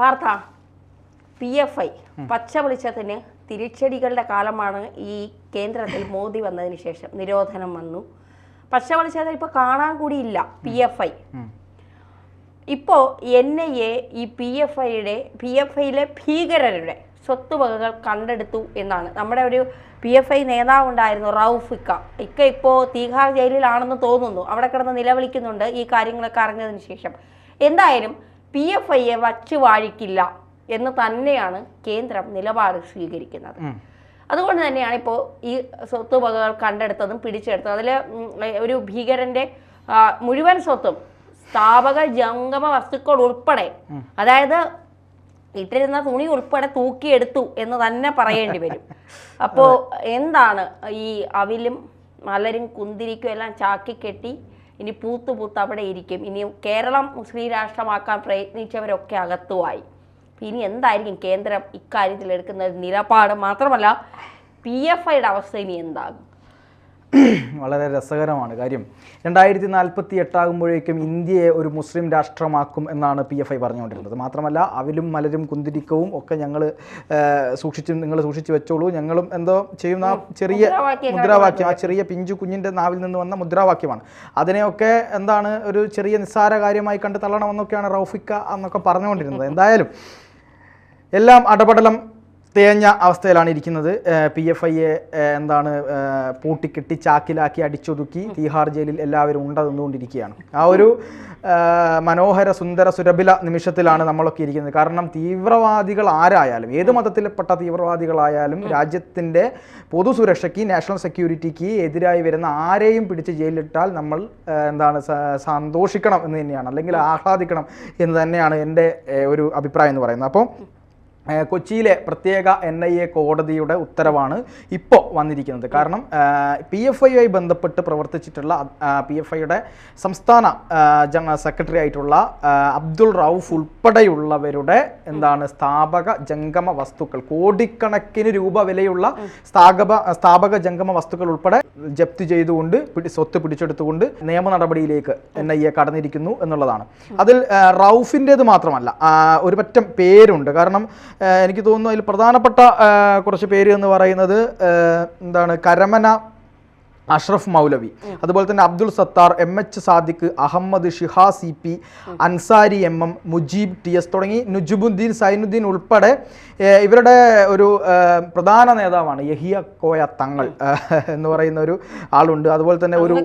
Partha P F I പച്ച വെളിച്ചത്തിന് തിരിച്ചടികളുടെ കാലമാണ് ഈ കേന്ദ്രത്തിൽ മോദി വന്നതിന് ശേഷം നിരോധനം വന്നു. പച്ച വെളിച്ചത്തിൽ ഇപ്പോൾ കാണാൻ കൂടിയില്ല പി എഫ് ഐ ഇപ്പോൾ എൻ ഐ എ ഈ പി എഫ് ഐയുടെ പി എഫ് ഐയിലെ ഭീകരരുടെ സ്വത്തുവകകൾ കണ്ടെടുത്തു എന്നാണ്. നമ്മുടെ ഒരു പി എഫ് ഐ നേതാവ് ഉണ്ടായിരുന്നു റൌഫ് ഇക്ക. ഇക്ക ഇപ്പോൾ തീഹാർ ജയിലിലാണെന്ന് തോന്നുന്നു. അവിടെ കിടന്ന് നിലവിളിക്കുന്നുണ്ട് ഈ കാര്യങ്ങളൊക്കെ അറിഞ്ഞതിന് ശേഷം. എന്തായാലും പി എഫ് ഐയെ വച്ചു വാഴിക്കില്ല എന്ന് തന്നെയാണ് കേന്ദ്രം നിലപാട് സ്വീകരിക്കുന്നത്. അതുകൊണ്ട് തന്നെയാണ് ഇപ്പോൾ ഈ സ്വത്തുവകകൾ കണ്ടെടുത്തതും പിടിച്ചെടുത്തതും. അതിൽ ഒരു ഭീകരന്റെ മുഴുവൻ സ്വത്തും സ്ഥാപക ജംഗമ വസ്തുക്കൾ ഉൾപ്പെടെ അതായത് ഇട്ടിരുന്ന തുണി ഉൾപ്പെടെ തൂക്കിയെടുത്തു എന്ന് തന്നെ പറയേണ്ടി വരും. അപ്പോൾ എന്താണ് ഈ അവിലും മലരും കുന്തിരിക്കും എല്ലാം ചാക്കി കെട്ടി ഇനി പൂത്ത് പൂത്ത് അവിടെ ഇരിക്കും. ഇനി കേരളം മുസ്ലിം രാഷ്ട്രമാക്കാൻ പ്രയത്നിച്ചവരൊക്കെ അകത്തുമായി. ഇനി എന്തായിരിക്കും കേന്ദ്രം ഇക്കാര്യത്തിൽ എടുക്കുന്ന നിലപാട്? മാത്രമല്ല പി എഫ് ഐയുടെ അവസ്ഥ ഇനി എന്താകും? വളരെ രസകരമാണ് കാര്യം. രണ്ടായിരത്തി നാൽപ്പത്തി എട്ടാകുമ്പോഴേക്കും ഇന്ത്യയെ ഒരു മുസ്ലിം രാഷ്ട്രമാക്കും എന്നാണ് പി എഫ് ഐ പറഞ്ഞുകൊണ്ടിരുന്നത്. മാത്രമല്ല അവിലും മലരും കുന്തിരിക്കവും ഒക്കെ ഞങ്ങൾ സൂക്ഷിച്ചും നിങ്ങൾ സൂക്ഷിച്ച് വെച്ചോളൂ. ഞങ്ങളും എന്തോ ചെയ്യുന്ന ചെറിയ മുദ്രാവാക്യം ആ ചെറിയ പിഞ്ചു കുഞ്ഞിന്റെ നാവിൽ നിന്ന് വന്ന മുദ്രാവാക്യമാണ്. അതിനെയൊക്കെ എന്താണ് ഒരു ചെറിയ നിസ്സാര കാര്യമായി കണ്ട് തള്ളണമെന്നൊക്കെയാണ് റൗഫിക്ക എന്നൊക്കെ പറഞ്ഞുകൊണ്ടിരുന്നത്. എന്തായാലും എല്ലാം അടപടലം തേഞ്ഞ അവസ്ഥയിലാണ് ഇരിക്കുന്നത്. പി എഫ് ഐയെ എന്താണ് പൂട്ടിക്കെട്ടി ചാക്കിലാക്കി അടിച്ചൊതുക്കി തീഹാർ ജയിലിൽ എല്ലാവരും ഉണ്ട നിന്നുകൊണ്ടിരിക്കുകയാണ് ആ ഒരു മനോഹര സുന്ദര സുരഭില നിമിഷത്തിലാണ് നമ്മളൊക്കെ ഇരിക്കുന്നത്. കാരണം തീവ്രവാദികൾ ആരായാലും ഏത് മതത്തിൽപ്പെട്ട തീവ്രവാദികളായാലും രാജ്യത്തിന്റെ പൊതുസുരക്ഷയ്ക്ക് നാഷണൽ സെക്യൂരിറ്റിക്ക് എതിരായി വരുന്ന ആരെയും പിടിച്ച് ജയിലിലിട്ടാൽ നമ്മൾ എന്താണ് സന്തോഷിക്കണം എന്ന് തന്നെയാണ് അല്ലെങ്കിൽ ആഹ്ലാദിക്കണം എന്ന് തന്നെയാണ് എന്റെ ഒരു അഭിപ്രായം എന്ന് പറയുന്നത്. അപ്പോൾ കൊച്ചിയിലെ പ്രത്യേക എൻ ഐ എ കോടതിയുടെ ഉത്തരവാണ് ഇപ്പോൾ വന്നിരിക്കുന്നത്. കാരണം പി എഫ് ഐയുമായി ബന്ധപ്പെട്ട് പ്രവർത്തിച്ചിട്ടുള്ള പി എഫ് ഐയുടെ സംസ്ഥാന സെക്രട്ടറി ആയിട്ടുള്ള അബ്ദുൾ റൌഫ് ഉൾപ്പെടെയുള്ളവരുടെ എന്താണ് സ്ഥാപക ജംഗമ വസ്തുക്കൾ കോടിക്കണക്കിന് രൂപ വിലയുള്ള സ്ഥാപക സ്ഥാപക ജംഗമ വസ്തുക്കൾ ഉൾപ്പെടെ ജപ്തി ചെയ്തുകൊണ്ട് സ്വത്ത് പിടിച്ചെടുത്തുകൊണ്ട് നിയമ നടപടിയിലേക്ക് എൻ ഐ എ കടന്നിരിക്കുന്നു എന്നുള്ളതാണ്. അതിൽ റൌഫിന്റേത് മാത്രമല്ല ഒരുപറ്റം പേരുണ്ട്. കാരണം എനിക്ക് തോന്നുന്നു അതിൽ പ്രധാനപ്പെട്ട കുറച്ച് പേര് എന്ന് പറയുന്നത് എന്താണ് കരമന അഷ്റഫ് മൗലവി. അതുപോലെ തന്നെ Abdul Sathar M H Sadiq Ahmed Shiha C P Ansari M M Mujeeb T S തുടങ്ങി നുജുബുദ്ദീൻ സൈനുദ്ദീൻ ഉൾപ്പെടെ ഇവരുടെ ഒരു പ്രധാന നേതാവാണ് യഹിയ കോയ തങ്ങൾ എന്ന് പറയുന്ന ഒരു ആളുണ്ട്. അതുപോലെ തന്നെ ഒരു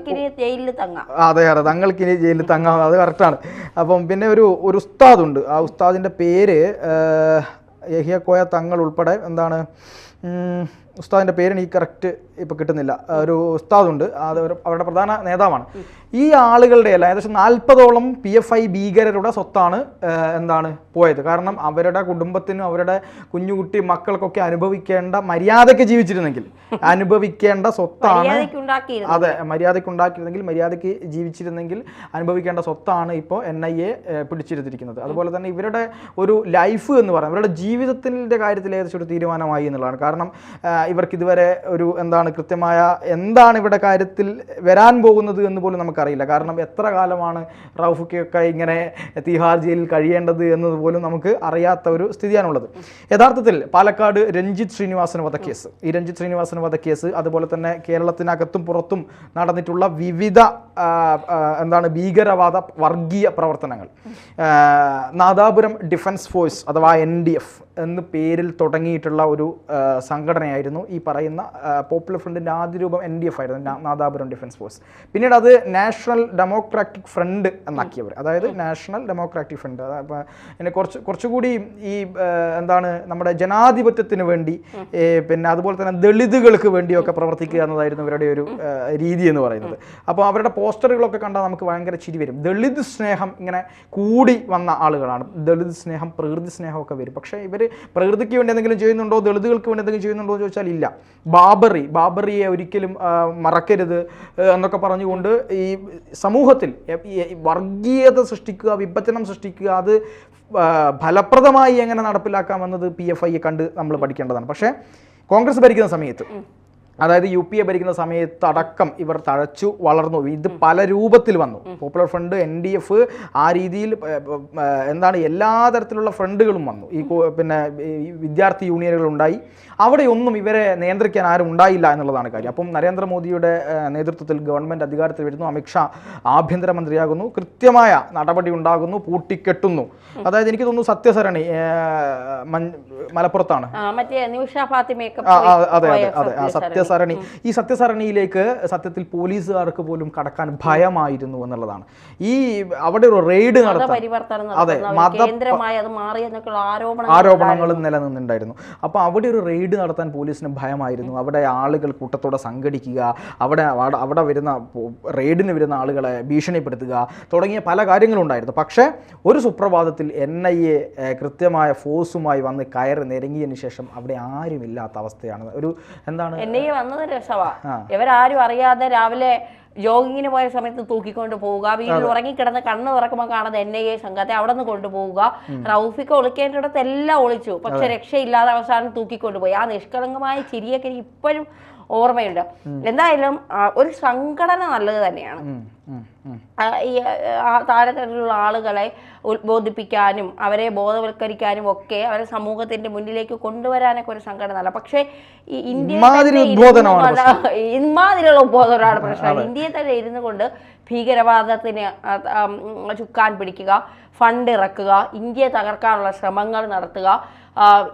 അതെ അതെ തങ്ങൾക്കിനി ജയിലിൽ തങ്ങാം. അത് കറക്റ്റാണ് അപ്പം പിന്നെ ഒരു ഒരു ഉസ്താദുണ്ട്. ആ ഉസ്താദിന്റെ പേര് ഏഹ്, യഹിയ കോയ തങ്ങൾ ഉൾപ്പെടെ എന്താണ് ഉസ്താദിന്റെ പേര് എനിക്ക് കറക്റ്റ് ഇപ്പോൾ കിട്ടുന്നില്ല. ഒരു ഉസ്താദുണ്ട്. അത് അവരുടെ പ്രധാന നേതാവാണ്. ഈ ആളുകളുടെ എല്ലാം ഏകദേശം നാൽപ്പതോളം പി എഫ് ഐ ഭീകരരുടെ സ്വത്താണ് എന്താണ് പോയത്. കാരണം അവരുടെ കുടുംബത്തിനും അവരുടെ കുഞ്ഞുകുട്ടി മക്കൾക്കൊക്കെ അനുഭവിക്കേണ്ട മര്യാദയ്ക്ക് ജീവിച്ചിരുന്നെങ്കിൽ അനുഭവിക്കേണ്ട സ്വത്താണ് അതെ മര്യാദയ്ക്ക് ഉണ്ടാക്കിയിരുന്നെങ്കിൽ മര്യാദയ്ക്ക് ജീവിച്ചിരുന്നെങ്കിൽ അനുഭവിക്കേണ്ട സ്വത്താണ് ഇപ്പോൾ എൻ ഐ എ പിടിച്ചിരുത്തിരിക്കുന്നത് അതുപോലെ തന്നെ ഇവരുടെ ഒരു ലൈഫ് എന്ന് പറയുന്നത് ഇവരുടെ ജീവിതത്തിന്റെ കാര്യത്തിൽ ഏകദേശം ഒരു തീരുമാനമായി എന്നുള്ളതാണ്. കാരണം ആ, ഇവർക്ക് ഇതുവരെ ഒരു എന്താണ് കൃത്യമായ എന്താണ് ഇവിടെ കാര്യത്തിൽ വരാൻ പോകുന്നത് എന്ന് പോലും നമുക്കറിയില്ല. കാരണം എത്ര കാലമാണ് റൌഫുക്കൊക്കെ ഇങ്ങനെ തിഹാർ ജയിലിൽ കഴിയേണ്ടത് എന്നതുപോലും നമുക്ക് അറിയാത്ത ഒരു സ്ഥിതിയാണുള്ളത്. യഥാർത്ഥത്തിൽ പാലക്കാട് രഞ്ജിത്ത് ശ്രീനിവാസൻ വധക്കേസ്. ഈ രഞ്ജിത്ത് ശ്രീനിവാസൻ വധക്കേസ് അതുപോലെ തന്നെ കേരളത്തിനകത്തും പുറത്തും നടന്നിട്ടുള്ള വിവിധ എന്താണ് ഭീകരവാദ വർഗീയ പ്രവർത്തനങ്ങൾ. നാദാപുരം ഡിഫൻസ് ഫോഴ്സ് അഥവാ എൻ ഡി എഫ് എന്ന് പേരിൽ തുടങ്ങിയിട്ടുള്ള ഒരു സംഘടനയായിരുന്നു ഈ പറയുന്ന പോപ്പുലർ ഫ്രണ്ടിന്റെ ആദ്യ രൂപം എൻ ഡി എഫ് ആയിരുന്നു നാദാപുരം ഡിഫൻസ് ഫോഴ്സ് പിന്നീട് അത് നാഷണൽ ഡെമോക്രാറ്റിക് ഫ്രണ്ട് എന്നാക്കിയവർ. അതായത് നാഷണൽ ഡെമോക്രാറ്റിക് ഫ്രണ്ട് അപ്പോൾ പിന്നെ കുറച്ച് കുറച്ചുകൂടി ഈ എന്താണ് നമ്മുടെ ജനാധിപത്യത്തിന് വേണ്ടി പിന്നെ അതുപോലെ തന്നെ ദളിതുകൾക്ക് വേണ്ടിയൊക്കെ പ്രവർത്തിക്കുക എന്നതായിരുന്നു ഇവരുടെ ഒരു രീതി എന്ന് പറയുന്നത്. അപ്പോൾ അവരുടെ പോസ്റ്ററുകളൊക്കെ കണ്ടാൽ നമുക്ക് ഭയങ്കര ചിരി വരും. ദളിത് സ്നേഹം ഇങ്ങനെ കൂടി വന്ന ആളുകളാണ്. ദളിത് സ്നേഹം പ്രകൃതി സ്നേഹമൊക്കെ വരും. പക്ഷേ ഇവർ പ്രകൃതിക്ക് വേണ്ടി എന്തെങ്കിലും ചെയ്യുന്നുണ്ടോ? ദളിതുകൾക്ക് വേണ്ടി എന്തെങ്കിലും ചെയ്യുന്നുണ്ടോ എന്ന് ചോദിച്ചാൽ ഇല്ല. ബാബറി ബാബറിയെ ഒരിക്കലും മറക്കരുത് എന്നൊക്കെ പറഞ്ഞുകൊണ്ട് ഈ സമൂഹത്തിൽ വർഗീയത സൃഷ്ടിക്കുക വിഭജനം സൃഷ്ടിക്കുക അത് ഫലപ്രദമായി എങ്ങനെ നടപ്പിലാക്കാമെന്നത് പി എഫ് ഐയെ കണ്ട് നമ്മൾ പഠിക്കേണ്ടതാണ്. പക്ഷേ കോൺഗ്രസ് ഭരിക്കുന്ന സമയത്ത് അതായത് യു പി എ ഭരിക്കുന്ന സമയത്ത് അടക്കം ഇവർ തഴച്ചു വളർന്നു. ഇത് പല രൂപത്തിൽ വന്നു. Popular Front N D F ആ രീതിയിൽ എന്താണ് എല്ലാ തരത്തിലുള്ള ഫ്രണ്ടുകളും വന്നു. ഈ പിന്നെ വിദ്യാർത്ഥി യൂണിയനുകൾ ഉണ്ടായി. അവിടെയൊന്നും ഇവരെ നിയന്ത്രിക്കാൻ ആരും ഉണ്ടായില്ല എന്നുള്ളതാണ് കാര്യം. അപ്പം നരേന്ദ്രമോദിയുടെ നേതൃത്വത്തിൽ ഗവൺമെന്റ് അധികാരത്തിൽ വരുന്നു. അമിത്ഷാ ആഭ്യന്തരമന്ത്രിയാകുന്നു. കൃത്യമായ നടപടി ഉണ്ടാകുന്നു. പൂട്ടിക്കെട്ടുന്നു. അതായത് എനിക്ക് തോന്നുന്നു സത്യസരണി മലപ്പുറത്താണ്. മറ്റേ അതെ അതെ അതെ ആ സത്യസരണി. ഈ സത്യസരണിയിലേക്ക് സത്യത്തിൽ പോലീസുകാർക്ക് പോലും കടക്കാൻ ഭയമായിരുന്നു എന്നുള്ളതാണ്. ഈ അവിടെ ഒരു റെയ്ഡ് നടത്താൻ അതെ, നടത്തുന്ന കേന്ദ്രമായി അത് മാറി എന്നൊക്കെയുള്ള ആരോപണം ആരോപണങ്ങളും നിലനിന്നുണ്ടായിരുന്നു അപ്പോൾ അവിടെ ഒരു റെയ്ഡ് നടത്താൻ പോലീസിന് ഭയമായിരുന്നു. അവിടെ ആളുകൾ കൂട്ടത്തോടെ സംഘടിക്കുക അവിടെ അവിടെ- വരുന്ന റെയ്ഡിന് വരുന്ന ആളുകളെ ഭീഷണിപ്പെടുത്തുക തുടങ്ങിയ പല കാര്യങ്ങളും ഉണ്ടായിരുന്നു പക്ഷേ ഒരു സുപ്രഭാതത്തിൽ എൻ ഐ എ കൃത്യമായ ഫോഴ്സുമായി വന്ന് കയറി നിരങ്ങിയതിന് ശേഷം അവിടെ ആരുമില്ലാത്ത അവസ്ഥയാണ്. ഒരു എന്താണ് എന്നെ വന്നത് രസവാ. ആ. ഇവരാരും അറിയാതെ രാവിലെ ജോഗിങ്ങിന് പോയ സമയത്ത് തൂക്കിക്കൊണ്ട് പോവുക വീട്ടിൽ ഉറങ്ങിക്കിടന്ന് കണ്ണ് തുറക്കുമ്പോൾ കാണുന്ന എൻ ഐ എ സംഘത്തെ അവിടെ നിന്ന് കൊണ്ടുപോവുക. റൌഫിക്ക് ഒളിക്കേണ്ടിടത്ത് എല്ലാം ഒളിച്ചു. പക്ഷെ രക്ഷയില്ലാതെ അവസാനം തൂക്കിക്കൊണ്ടുപോയി ആ നിഷ്കളങ്കമായ ചിരിയൊക്കെ എനിക്ക് ഇപ്പോഴും ഓർമ്മയുണ്ട്. എന്തായാലും ഒരു സംഘടന നല്ലത് തന്നെയാണ്. ഈ ആ, താഴെത്തട്ടിലുള്ള ആളുകളെ ഉത്ബോധിപ്പിക്കാനും അവരെ ബോധവൽക്കരിക്കാനും ഒക്കെ അവരെ സമൂഹത്തിന്റെ മുന്നിലേക്ക് കൊണ്ടുവരാനൊക്കെ ഒരു സംഘടന അല്ല പക്ഷേ ഈ ഇന്ത്യ ഇന്മാതിരിയുള്ള ഇമാതിരിയുള്ള ഉദ്ബോധനമാണ് പ്രശ്നം. ഇന്ത്യയിൽ തന്നെ ഇരുന്നു കൊണ്ട് ഭീകരവാദത്തിന് ചുക്കാൻ പിടിക്കുക ഫണ്ട് ഇറക്കുക ഇന്ത്യയെ തകർക്കാനുള്ള ശ്രമങ്ങൾ നടത്തുക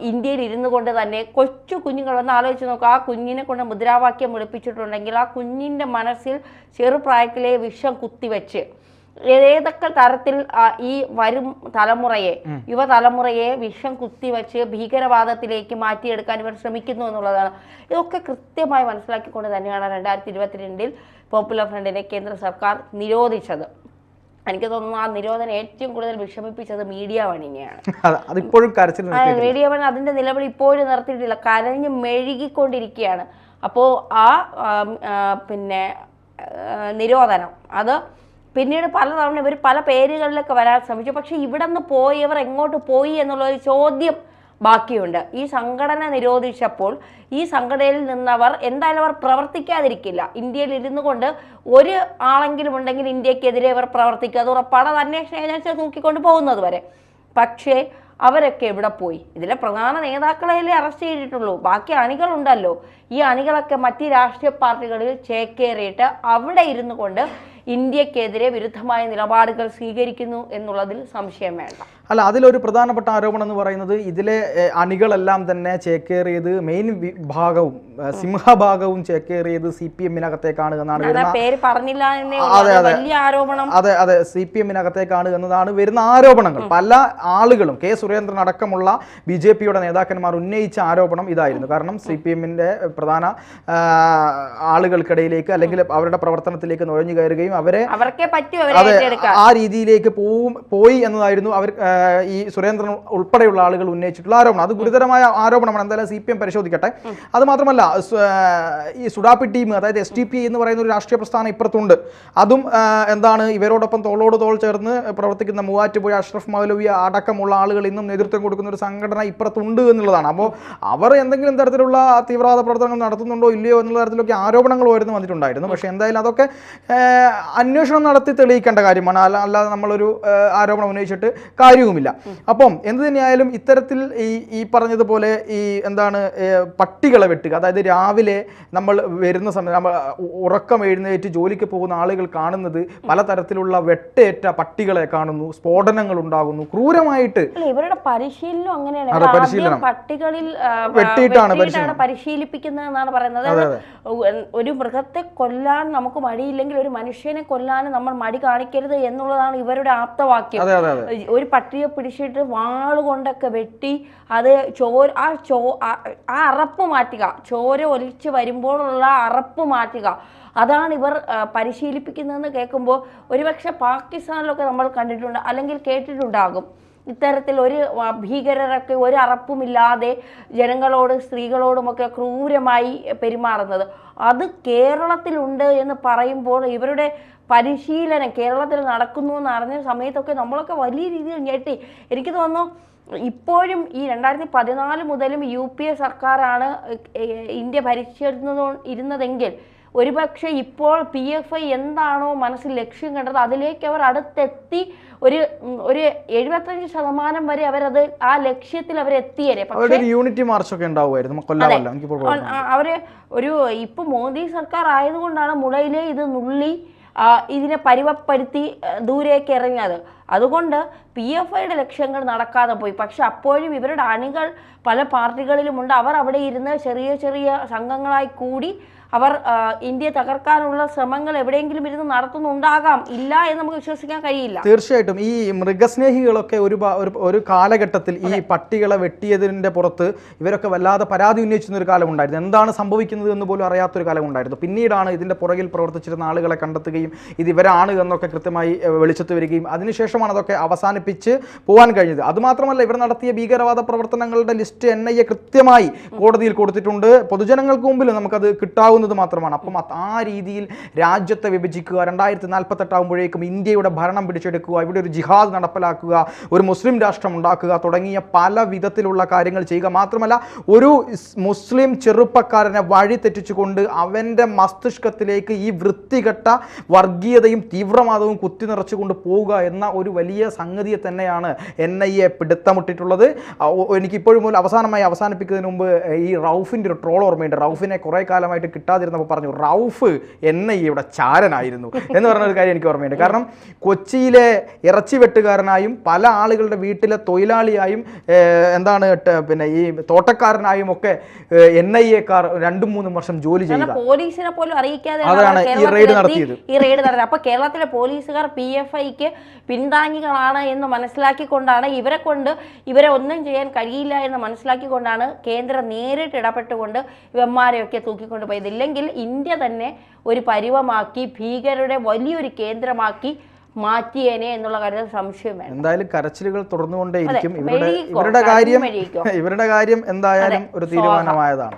ഇന്ത്യയിൽ ഇരുന്നു കൊണ്ട് തന്നെ കൊച്ചു കുഞ്ഞുങ്ങൾ ഒന്ന് ആലോചിച്ച് നോക്കുക ആ കുഞ്ഞിനെ കൊണ്ട് മുദ്രാവാക്യം വിളിപ്പിച്ചിട്ടുണ്ടെങ്കിൽ ആ കുഞ്ഞിന്റെ മനസ്സിൽ ചെറുപ്രായത്തിലെ വിഷം കുത്തിവെച്ച് ഏതൊക്കെ തരത്തിൽ ഈ വരും തലമുറയെ യുവതലമുറയെ വിഷം കുത്തിവെച്ച് ഭീകരവാദത്തിലേക്ക് മാറ്റിയെടുക്കാൻ ഇവർ ശ്രമിക്കുന്നു എന്നുള്ളതാണ്. ഇതൊക്കെ കൃത്യമായി മനസ്സിലാക്കിക്കൊണ്ട് തന്നെയാണ് രണ്ടായിരത്തി ഇരുപത്തിരണ്ടിൽ പോപ്പുലർ ഫ്രണ്ടിനെ കേന്ദ്ര സർക്കാർ നിരോധിച്ചത്. എനിക്ക് തോന്നുന്നു ആ നിരോധനം ഏറ്റവും കൂടുതൽ വിഷമിപ്പിച്ചത് മീഡിയ വണിനെയാണ് മീഡിയ അതിപ്പോഴും വൺ അതിന്റെ നിലവിൽ ഇപ്പോഴും നിർത്തിയിട്ടില്ല. കരഞ്ഞ് മെഴുകിക്കൊണ്ടിരിക്കുകയാണ്. അപ്പോൾ ആ ആ, പിന്നെ നിരോധനം. അത് പിന്നീട് പലതവണ ഇവർ പല പേരുകളിലൊക്കെ വരാൻ ശ്രമിച്ചു. പക്ഷെ ഇവിടെ നിന്ന് പോയവർ എങ്ങോട്ട് പോയി എന്നുള്ളൊരു ചോദ്യം ബാക്കിയുണ്ട്. ഈ സംഘടന നിരോധിച്ചപ്പോൾ ഈ സംഘടനയിൽ നിന്നവർ എന്തായാലും അവർ പ്രവർത്തിക്കാതിരിക്കില്ല. ഇന്ത്യയിൽ ഇരുന്നു കൊണ്ട് ഒരു ആളെങ്കിലും ഉണ്ടെങ്കിൽ ഇന്ത്യക്കെതിരെ അവർ പ്രവർത്തിക്കുക അത് ഉറപ്പാണ്. അത് അന്വേഷണ ഏജൻസി തൂക്കിക്കൊണ്ട് പോകുന്നത് വരെ. പക്ഷേ അവരൊക്കെ എവിടെ പോയി? ഇതിലെ പ്രധാന നേതാക്കളെയല്ലേ അറസ്റ്റ് ചെയ്തിട്ടുള്ളൂ. ബാക്കി അണികളുണ്ടല്ലോ. ഈ അണികളൊക്കെ മറ്റ് രാഷ്ട്രീയ പാർട്ടികളിൽ ചേക്കേറിയിട്ട് അവിടെ ഇരുന്നു കൊണ്ട് ഇന്ത്യക്കെതിരെ വിരുദ്ധമായ നിലപാടുകൾ സ്വീകരിക്കുന്നു എന്നുള്ളതിൽ സംശയം വേണ്ട. അല്ല അതിലൊരു പ്രധാനപ്പെട്ട ആരോപണം എന്ന് പറയുന്നത് ഇതിലെ അണികളെല്ലാം തന്നെ ചേക്കേറിയത് മെയിൻ വിഭാഗവും സിംഹഭാഗവും ചേക്കേറിയത് സി പി എമ്മിനകത്തേക്കാണ് എന്നാണ് വരുന്ന അതെ. അതെ. സി പി എമ്മിനകത്തേക്കാണ് എന്നതാണ് വരുന്ന ആരോപണങ്ങൾ. പല ആളുകളും കെ സുരേന്ദ്രൻ അടക്കമുള്ള ബി ജെ പിയുടെ നേതാക്കന്മാർ ഉന്നയിച്ച ആരോപണം ഇതായിരുന്നു. കാരണം സി പി എമ്മിന്റെ പ്രധാന ആളുകൾക്കിടയിലേക്ക് അല്ലെങ്കിൽ അവരുടെ പ്രവർത്തനത്തിലേക്ക് നുഴഞ്ഞു കയറുകയും അവരെ അതെ ആ രീതിയിലേക്ക് പോവും പോയി എന്നതായിരുന്നു അവർ ഈ സുരേന്ദ്രൻ ഉൾപ്പെടെയുള്ള ആളുകൾ ഉന്നയിച്ചിട്ടുള്ള ആരോപണം. അത് ഗുരുതരമായ ആരോപണമാണ്. എന്തായാലും സി പി എം പരിശോധിക്കട്ടെ അത് മാത്രമല്ല ഈ സുഡാപ്പി ടീം അതായത് എസ് ടി പി എന്ന് പറയുന്ന ഒരു രാഷ്ട്രീയ പ്രസ്ഥാനം ഇപ്പുറത്തുണ്ട്. അതും എന്താണ് ഇവരോടൊപ്പം തോളോട് തോൾ ചേർന്ന് പ്രവർത്തിക്കുന്ന മൂവാറ്റുപുഴ അഷ്റഫ് മൗലവി അടക്കമുള്ള ആളുകൾ ഇന്നും നേതൃത്വം കൊടുക്കുന്ന ഒരു സംഘടന ഇപ്പുറത്തുണ്ട് എന്നുള്ളതാണ്. അപ്പോൾ അവർ എന്തെങ്കിലും തരത്തിലുള്ള തീവ്രവാദ പ്രവർത്തനങ്ങൾ നടത്തുന്നുണ്ടോ ഇല്ലയോ എന്നുള്ള തരത്തിലൊക്കെ ആരോപണങ്ങൾ ഉയർന്നു വന്നിട്ടുണ്ടായിരുന്നു. പക്ഷേ എന്തായാലും അതൊക്കെ അന്വേഷണം നടത്തി തെളിയിക്കേണ്ട കാര്യമാണ്. അല്ല അല്ലാതെ നമ്മളൊരു ആരോപണം ഉന്നയിച്ചിട്ട് കാര്യവുമില്ല. അപ്പം എന്ത് തന്നെയായാലും ഇത്തരത്തിൽ ഈ ഈ പറഞ്ഞതുപോലെ ഈ എന്താണ് പട്ടികളെ വെട്ടുക അതായത് രാവിലെ നമ്മൾ വരുന്ന സമയം നമ്മൾ ഉറക്കം എഴുന്നേറ്റ് ജോലിക്ക് പോകുന്ന ആളുകൾ കാണുന്നത് പലതരത്തിലുള്ള വെട്ടേറ്റ പട്ടികളെ കാണുന്നു സ്ഫോടനങ്ങൾ ഉണ്ടാകുന്നു ക്രൂരമായിട്ട് ഇവരുടെ പരിശീലനം അങ്ങനെയാണ്. പരിശീലനം. പട്ടികളിൽ വെട്ടിയിട്ടാണ് പരിശീലിപ്പിക്കുന്നതെന്നാണ് പറയുന്നത്. ഒരു മൃഗത്തെ കൊല്ലാൻ നമുക്ക് മടിയില്ലെങ്കിൽ ഒരു മനുഷ്യനെ കൊല്ലാൻ നമ്മൾ മടി കാണിക്കരുത് എന്നുള്ളതാണ് ഇവരുടെ ആപ്തവാക്യം. ഒരു അതെ പട്ടിയെ പിടിച്ചിട്ട് വാൾ കൊണ്ടൊക്കെ വെട്ടി അത് ചോര ആ ചോ ആ- അറപ്പ് മാറ്റുക. ചോര ഒലിച്ച് വരുമ്പോഴുള്ള അറപ്പ് മാറ്റുക. അതാണ് ഇവർ പരിശീലിപ്പിക്കുന്നതെന്ന് കേൾക്കുമ്പോൾ ഒരുപക്ഷെ പാകിസ്ഥാനിലൊക്കെ നമ്മൾ കണ്ടിട്ടുണ്ട് അല്ലെങ്കിൽ കേട്ടിട്ടുണ്ടാകും. ഇത്തരത്തിൽ ഒരു ഭീകരരൊക്കെ ഒരു അറപ്പുമില്ലാതെ ജനങ്ങളോട് സ്ത്രീകളോടുമൊക്കെ ക്രൂരമായി പെരുമാറുന്നത്. അത് കേരളത്തിലുണ്ട് എന്ന് പറയുമ്പോൾ ഇവരുടെ പരിശീലനം കേരളത്തിൽ നടക്കുന്നു എന്ന് അറിഞ്ഞ സമയത്തൊക്കെ നമ്മളൊക്കെ വലിയ രീതിയിൽ ഞെട്ടി. എനിക്ക് തോന്നുന്നു ഇപ്പോഴും ഈ രണ്ടായിരത്തി പതിനാല് മുതലും യു പി എ സർക്കാരാണ് ഇന്ത്യ ഭരിച്ചിരുന്നത് ഇരുന്നതെങ്കിൽ ഒരുപക്ഷെ ഇപ്പോൾ പി എഫ് ഐ എന്താണോ മനസ്സിൽ ലക്ഷ്യം കണ്ടത് അതിലേക്ക് അവർ അടുത്തെത്തി ഒരു ഒരു എഴുപത്തഞ്ച് ശതമാനം വരെ അവരത് ആ ലക്ഷ്യത്തിൽ അവരെത്തിയേരെ പക്ഷേ യൂണിറ്റി ഉണ്ടാവുമായിരുന്നു. അവ- ആ- അവർ ഒരു ഇപ്പൊ മോദി സർക്കാർ ആയതുകൊണ്ടാണ് മുളയിലെ ഇത് നുള്ളി ഇതിനെ പരിവപ്പെടുത്തി ദൂരേക്ക് എറിഞ്ഞത് അതുകൊണ്ട് പി എഫ് ഐയുടെ ലക്ഷ്യങ്ങൾ നടക്കാതെ പോയി. പക്ഷെ അപ്പോഴും ഇവരുടെ അണികൾ പല പാർട്ടികളിലുമുണ്ട്. അവർ അവിടെ ഇരുന്ന് ചെറിയ ചെറിയ സംഘങ്ങളായി കൂടി അവർ ഇന്ത്യയെ ഇന്ത്യ തകർക്കാനുള്ള ശ്രമങ്ങൾ എവിടെയെങ്കിലും ഇരുന്ന് നടത്തുന്നുണ്ടാകാം. ഇല്ല എന്ന് നമുക്ക് വിശ്വസിക്കാൻ കഴിയില്ല. തീർച്ചയായിട്ടും ഈ മൃഗസ്നേഹികളൊക്കെ ഒരു ഒരു- കാലഘട്ടത്തിൽ ഈ പട്ടികളെ വെട്ടിയതിന്റെ പുറത്ത് ഇവരൊക്കെ വല്ലാതെ പരാതി ഉന്നയിച്ചിരുന്ന ഒരു കാലമുണ്ടായിരുന്നു. എന്താണ് സംഭവിക്കുന്നത് എന്ന് പോലും അറിയാത്തൊരു കാലം ഉണ്ടായിരുന്നു പിന്നീടാണ് ഇതിന്റെ പുറകിൽ പ്രവർത്തിച്ചിരുന്ന ആളുകളെ കണ്ടെത്തുകയും ഇത് ഇവരാണ് എന്നൊക്കെ കൃത്യമായി വെളിച്ചത്ത് വരികയും അതിനുശേഷമാണ് അതൊക്കെ അവസാനിപ്പിച്ച് പോകാൻ കഴിഞ്ഞത്. അതുമാത്രമല്ല ഇവർ നടത്തിയ ഭീകരവാദ പ്രവർത്തനങ്ങളുടെ ലിസ്റ്റ് എൻ ഐ എ കൃത്യമായി കോടതിയിൽ കൊടുത്തിട്ടുണ്ട്. പൊതുജനങ്ങൾക്ക് മുമ്പിൽ നമുക്കത് കിട്ടാവുന്നത് മാത്രമാണ്. അപ്പം ആ രീതിയിൽ രാജ്യത്തെ വിഭജിക്കുക രണ്ടായിരത്തി നാൽപ്പത്തെട്ടാകുമ്പോഴേക്കും ഇന്ത്യയുടെ ഭരണം പിടിച്ചെടുക്കുക ഇവിടെ ഒരു ജിഹാദ് നടപ്പിലാക്കുക ഒരു മുസ്ലിം രാഷ്ട്രം ഉണ്ടാക്കുക തുടങ്ങിയ പല വിധത്തിലുള്ള കാര്യങ്ങൾ ചെയ്യുക. മാത്രമല്ല ഒരു മുസ്ലിം ചെറുപ്പക്കാരനെ വഴി തെറ്റിച്ചുകൊണ്ട് അവന്റെ മസ്തിഷ്കത്തിലേക്ക് ഈ വൃത്തികെട്ട വർഗീയതയും തീവ്രവാദവും കുത്തി നിറച്ചുകൊണ്ട് പോവുക എന്ന ഒരു വലിയ സംഗതിയെ തന്നെയാണ് എൻ ഐ എ പിടുത്തമിട്ടിട്ടുള്ളത്. എനിക്കിപ്പോഴും പോലും അവസാനമായി അവസാനിപ്പിക്കുന്നതിന് മുമ്പ് ഈ റൌഫിന്റെ ഒരു ട്രോൾ ഓർമ്മയുണ്ട്. റൌഫിനെ കുറേ കാലമായിട്ട് കിട്ടാതിരുന്നപ്പോൾ പറഞ്ഞു റൌഫ് എൻ ഐ എയുടെ ചാരനായിരുന്നു. എന്ന് പറഞ്ഞ ഒരു കാര്യം എനിക്ക് ഓർമ്മയുണ്ട്. കാരണം കൊച്ചിയിലെ ഇറച്ചി വെട്ടുകാരനായും പല ആളുകളുടെ വീട്ടിലെ തൊഴിലാളിയായും എന്താണ് പിന്നെ ഈ തോട്ടക്കാരനായും ഒക്കെ എൻ ഐ എക്കാർ രണ്ടും മൂന്നും വർഷം ജോലി ചെയ്ത പോലീസിനെ പോലും അറിയിക്കാതെ അതാണ് ഈ റെയ്ഡ് നടത്തിയത്. ഈ റെയ്ഡ് നടത്തിയത്. അപ്പൊ കേരളത്തിലെ പോലീസുകാർ പി എഫ് ഐക്ക് പിന്താങ്ങികളാണ് എന്ന് മനസ്സിലാക്കിക്കൊണ്ടാണ് ഇവരെ കൊണ്ട് ഇവരെ ഒന്നും ചെയ്യാൻ കഴിയില്ല എന്ന് മനസ്സിലാക്കിക്കൊണ്ടാണ് കേന്ദ്രം നേരിട്ട് ഇടപെട്ടുകൊണ്ട് ഇവന്മാരെയൊക്കെ തൂക്കിക്കൊണ്ട് പോയത് ഇല്ലെങ്കിൽ ഇന്ത്യ തന്നെ ഒരു പരിവമാക്കി ഭീകരരുടെ വലിയൊരു കേന്ദ്രമാക്കി മാറ്റിയേനെ എന്നുള്ള കാര്യത്തിൽ സംശയം വേണം എന്തായാലും കരച്ചിലുകൾ തുടർന്നുകൊണ്ടേയിരിക്കും. ഇവരുടെ ഇവരുടെ കാര്യം ഇവരുടെ കാര്യം എന്തായാലും ഒരു തീരുമാനമായതാണ്.